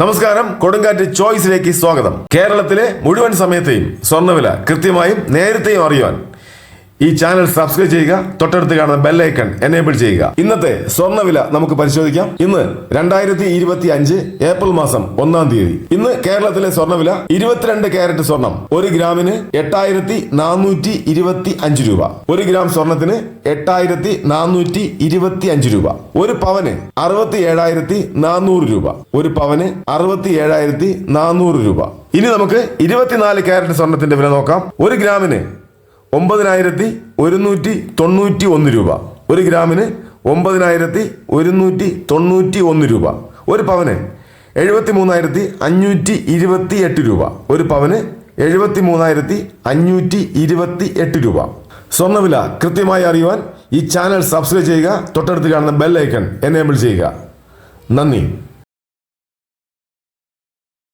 നമസ്കാരം. കൊടുങ്കാറ്റ് ചോയ്സിലേക്ക് സ്വാഗതം. കേരളത്തിലെ മുഴുവൻ സമയത്തെയും സ്വർണവില കൃത്യമായും നേരത്തെയും അറിയുവാൻ ഈ ചാനൽ സബ്സ്ക്രൈബ് ചെയ്യുക തൊട്ടടുത്ത് കാണുന്ന ബെല്ലൈക്കൺ എനേബിൾ ചെയ്യുക. ഇന്നത്തെ സ്വർണവില നമുക്ക് പരിശോധിക്കാം. ഇന്ന് രണ്ടായിരത്തി ഇരുപത്തി അഞ്ച് ഏപ്രിൽ മാസം ഒന്നാം തീയതി. ഇന്ന് കേരളത്തിലെ സ്വർണവില ഇരുപത്തിരണ്ട് ക്യാരറ്റ് സ്വർണം. ഒരു ഗ്രാമിന് എട്ടായിരത്തി നാനൂറ്റി ഇരുപത്തി അഞ്ച് രൂപ. ഒരു ഗ്രാം സ്വർണത്തിന് എട്ടായിരത്തി നാനൂറ്റി ഇരുപത്തി അഞ്ച് രൂപ. ഒരു പവന് അറുപത്തി ഏഴായിരത്തി നാനൂറ് രൂപ. ഒരു പവന് അറുപത്തി ഏഴായിരത്തി നാനൂറ് രൂപ. ഇനി നമുക്ക് ഇരുപത്തിനാല് ക്യാരറ്റ് സ്വർണത്തിന്റെ വില നോക്കാം. ഒരു ഗ്രാമിന് ഒമ്പതിനായിരത്തി ഒരുന്നൂറ്റി തൊണ്ണൂറ്റി ഒന്ന് രൂപ. ഒരു ഗ്രാമിന് ഒമ്പതിനായിരത്തി ഒരുന്നൂറ്റി തൊണ്ണൂറ്റി ഒന്ന് രൂപ. ഒരു പവന് എഴുപത്തി മൂന്നായിരത്തി അഞ്ഞൂറ്റി ഇരുപത്തി എട്ട് രൂപ. ഒരു പവന് എഴുപത്തി മൂന്നായിരത്തി അഞ്ഞൂറ്റി ഇരുപത്തി എട്ട് രൂപ. സ്വർണവില കൃത്യമായി അറിയുവാൻ ഈ ചാനൽ സബ്സ്ക്രൈബ് ചെയ്യുക തൊട്ടടുത്ത് കാണുന്ന ബെൽ ഐക്കൺ എനേബിൾ ചെയ്യുക. നന്ദി.